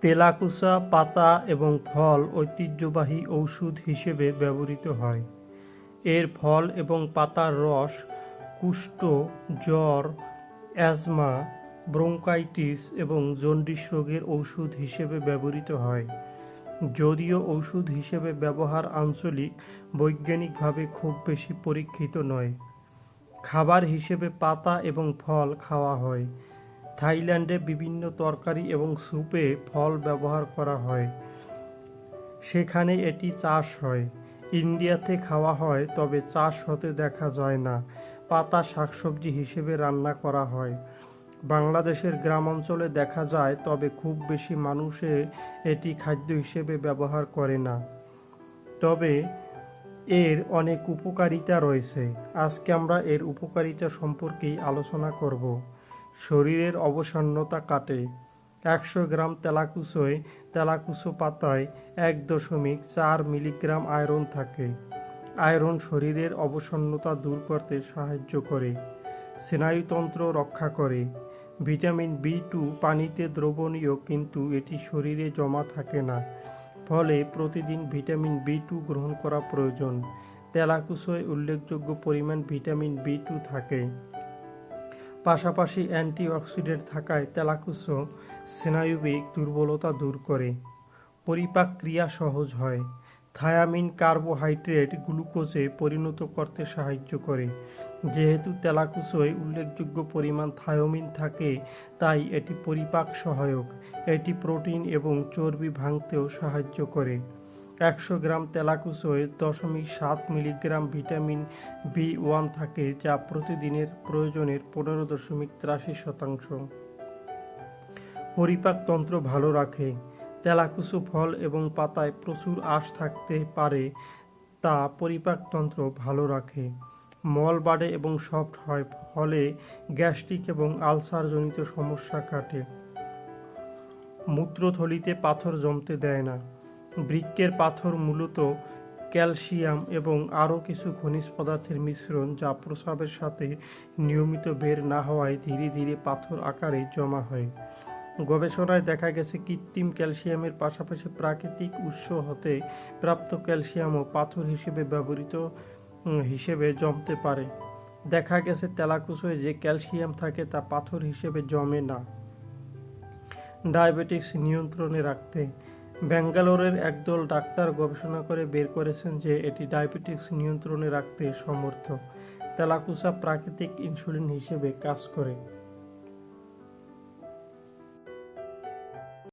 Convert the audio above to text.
তেলাকুচা পাতা এবং ফল ঐতিহ্যবাহী ঔষধ হিসেবে ব্যবহৃত হয়। এর ফল এবং পাতার রস, কুষ্ঠ, জ্বর, অ্যাজমা, ব্রঙ্কাইটিস এবং জন্ডিস রোগের ঔষধ হিসেবে ব্যবহৃত হয়। যদিও ঔষধ হিসেবে ব্যবহার আঞ্চলিক, বৈজ্ঞানিকভাবে খুব বেশি পরীক্ষিত নয়। খাবার হিসেবে পাতা এবং ফল খাওয়া হয়। থাইল্যান্ডে বিভিন্ন তরকারি এবং স্যুপে ফল ব্যবহার করা হয়। সেখানে এটি চাষ হয়। ইন্ডিয়াতে খাওয়া হয়, তবে চাষ হতে দেখা যায় না। পাতা শাকসবজি হিসেবে রান্না করা হয়। বাংলাদেশের গ্রাম অঞ্চলে দেখা যায়, তবে খুব বেশি মানুষে এটি খাদ্য হিসেবে ব্যবহার করে না। তবে এর অনেক উপকারিতা রয়েছে। আজকে আমরা এর উপকারিতা সম্পর্কেই আলোচনা করব। শরীরের অবসন্নতা কাটে। একশো গ্রাম তেলাকুচোয় তেলাকুচো পাতায় এক দশমিক চার মিলিগ্রাম আয়রন থাকে। আয়রন শরীরের অবসন্নতা দূর করতে সাহায্য করে, স্নায়ুতন্ত্র রক্ষা করে। ভিটামিন বি টু পানিতে দ্রবণীয় কিন্তু এটি শরীরে জমা থাকে না। ফলে প্রতিদিন ভিটামিন বি টু গ্রহণ করা প্রয়োজন। তেলাকুচোয় উল্লেখযোগ্য পরিমাণ ভিটামিন বি টু থাকে। পাশাপাশি অ্যান্টিঅক্সিডেন্ট থাকায় তেলাকুচো স্নায়ুবিক দুর্বলতা দূর করে। পরিপাক ক্রিয়া সহজ হয়। থায়ামিন কার্বোহাইড্রেট গ্লুকোজে পরিণত করতে সাহায্য করে। যেহেতু তেলাকুচোয় উল্লেখযোগ্য পরিমাণ থায়োমিন থাকে, তাই এটি পরিপাক সহায়ক। এটি প্রোটিন এবং চর্বি ভাঙতেও সাহায্য করে। একশো গ্রাম তেলাকুচোয় দশমিক সাত মিলিগ্রাম ভিটামিন বি ওয়ান থাকে, যা প্রতিদিনের প্রয়োজনের পনেরো দশমিক তিরাশি শতাংশ। পরিপাকতন্ত্র ভালো রাখে। তেলাকুচো ফল এবং পাতায় প্রচুর আঁশ থাকতে পারে, তা পরিপাকতন্ত্র ভালো রাখে। মল বাড়ে এবং সফট হয়, ফলে গ্যাস্ট্রিক এবং আলসারজনিত সমস্যা কাটে। মূত্রথলিতে পাথর জমতে দেয় না। বৃক্কের পাথর মূলত ক্যালসিয়াম এবং আরও কিছু খনিজ পদার্থের মিশ্রণ যা প্রস্রাবের সাথে নিয়মিত বের না হওয়ায় ধীরে ধীরে পাথর আকারে জমা হয়। গবেষণায় দেখা গেছে কৃত্রিম ক্যালসিয়ামের পাশাপাশি প্রাকৃতিক উৎস হতে প্রাপ্ত ক্যালসিয়ামও পাথর হিসেবে ব্যবহৃত হিসেবে জমতে পারে। দেখা গেছে তেলাকুচোয় যে ক্যালসিয়াম থাকে তা পাথর হিসেবে জমে না। ডায়াবেটিক্স নিয়ন্ত্রণে রাখতে ব্যাঙ্গালোরের একদল ডাক্তার গবেষণা করে বের করেছেন যে এটি ডায়াবেটিক্স নিয়ন্ত্রণে রাখতে সমর্থ। তেলাকুসা প্রাকৃতিক ইনসুলিন হিসেবে কাজ করে।